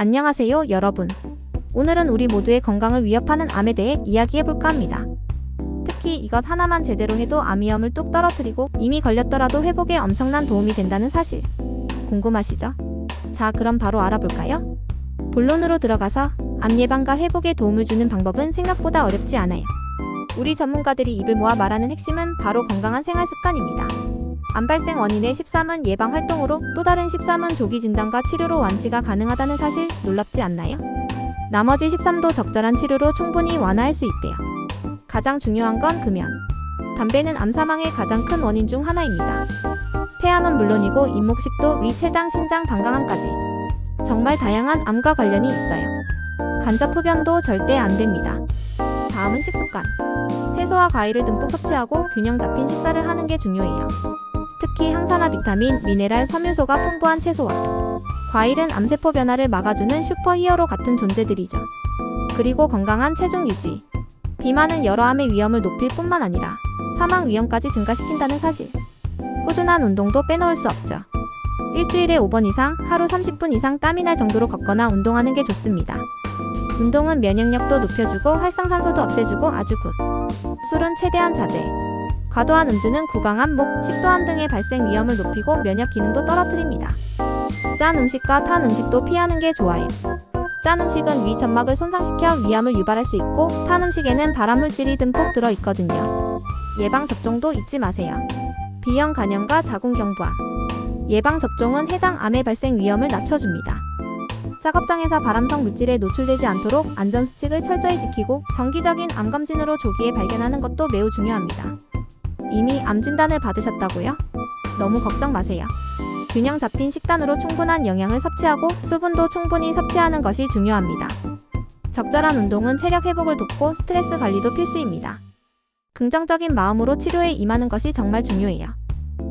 안녕하세요, 여러분. 오늘은 우리 모두의 건강을 위협하는 암에 대해 이야기해볼까 합니다. 특히 이것 하나만 제대로 해도 암 위험을 뚝 떨어뜨리고 이미 걸렸더라도 회복에 엄청난 도움이 된다는 사실. 궁금하시죠? 자, 그럼 바로 알아볼까요? 본론으로 들어가서 암 예방과 회복에 도움을 주는 방법은 생각보다 어렵지 않아요. 우리 전문가들이 입을 모아 말하는 핵심은 바로 건강한 생활 습관입니다. 암 발생 원인의 13은 예방 활동으로 또 다른 13은 조기 진단과 치료로 완치가 가능하다는 사실 놀랍지 않나요? 나머지 13도 적절한 치료로 충분히 완화할 수 있대요. 가장 중요한 건 금연. 담배는 암 사망의 가장 큰 원인 중 하나입니다. 폐암은 물론이고 잇목식도, 위, 췌장, 신장, 방광암까지 정말 다양한 암과 관련이 있어요. 간접 흡연도 절대 안 됩니다. 다음은 식습관. 채소와 과일을 듬뿍 섭취하고 균형 잡힌 식사를 하는 게 중요해요. 특히 항산화 비타민, 미네랄, 섬유소가 풍부한 채소와 과일은 암세포 변화를 막아주는 슈퍼히어로 같은 존재들이죠. 그리고 건강한 체중 유지. 비만은 여러 암의 위험을 높일 뿐만 아니라 사망 위험까지 증가시킨다는 사실. 꾸준한 운동도 빼놓을 수 없죠. 일주일에 5번 이상, 하루 30분 이상 땀이 날 정도로 걷거나 운동하는 게 좋습니다. 운동은 면역력도 높여주고 활성산소도 없애주고 아주 굿. 술은 최대한 자제. 과도한 음주는 구강암, 목, 식도암 등의 발생 위험을 높이고 면역 기능도 떨어뜨립니다. 짠 음식과 탄 음식도 피하는 게 좋아요. 짠 음식은 위 점막을 손상시켜 위암을 유발할 수 있고 탄 음식에는 발암물질이 듬뿍 들어 있거든요. 예방 접종도 잊지 마세요. B형 간염과 자궁경부암. 예방 접종은 해당 암의 발생 위험을 낮춰줍니다. 작업장에서 발암성 물질에 노출되지 않도록 안전 수칙을 철저히 지키고 정기적인 암 검진으로 조기에 발견하는 것도 매우 중요합니다. 이미 암 진단을 받으셨다고요? 너무 걱정 마세요. 균형 잡힌 식단으로 충분한 영양을 섭취하고 수분도 충분히 섭취하는 것이 중요합니다. 적절한 운동은 체력 회복을 돕고 스트레스 관리도 필수입니다. 긍정적인 마음으로 치료에 임하는 것이 정말 중요해요.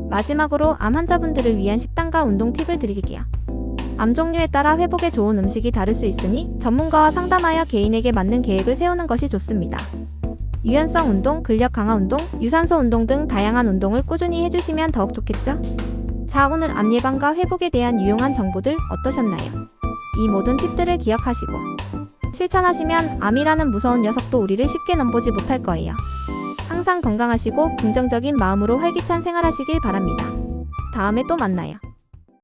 마지막으로 암 환자분들을 위한 식단과 운동 팁을 드릴게요. 암 종류에 따라 회복에 좋은 음식이 다를 수 있으니 전문가와 상담하여 개인에게 맞는 계획을 세우는 것이 좋습니다. 유연성 운동, 근력 강화 운동, 유산소 운동 등 다양한 운동을 꾸준히 해주시면 더욱 좋겠죠? 자, 오늘 암 예방과 회복에 대한 유용한 정보들 어떠셨나요? 이 모든 팁들을 기억하시고 실천하시면 암이라는 무서운 녀석도 우리를 쉽게 넘보지 못할 거예요. 항상 건강하시고 긍정적인 마음으로 활기찬 생활하시길 바랍니다. 다음에 또 만나요.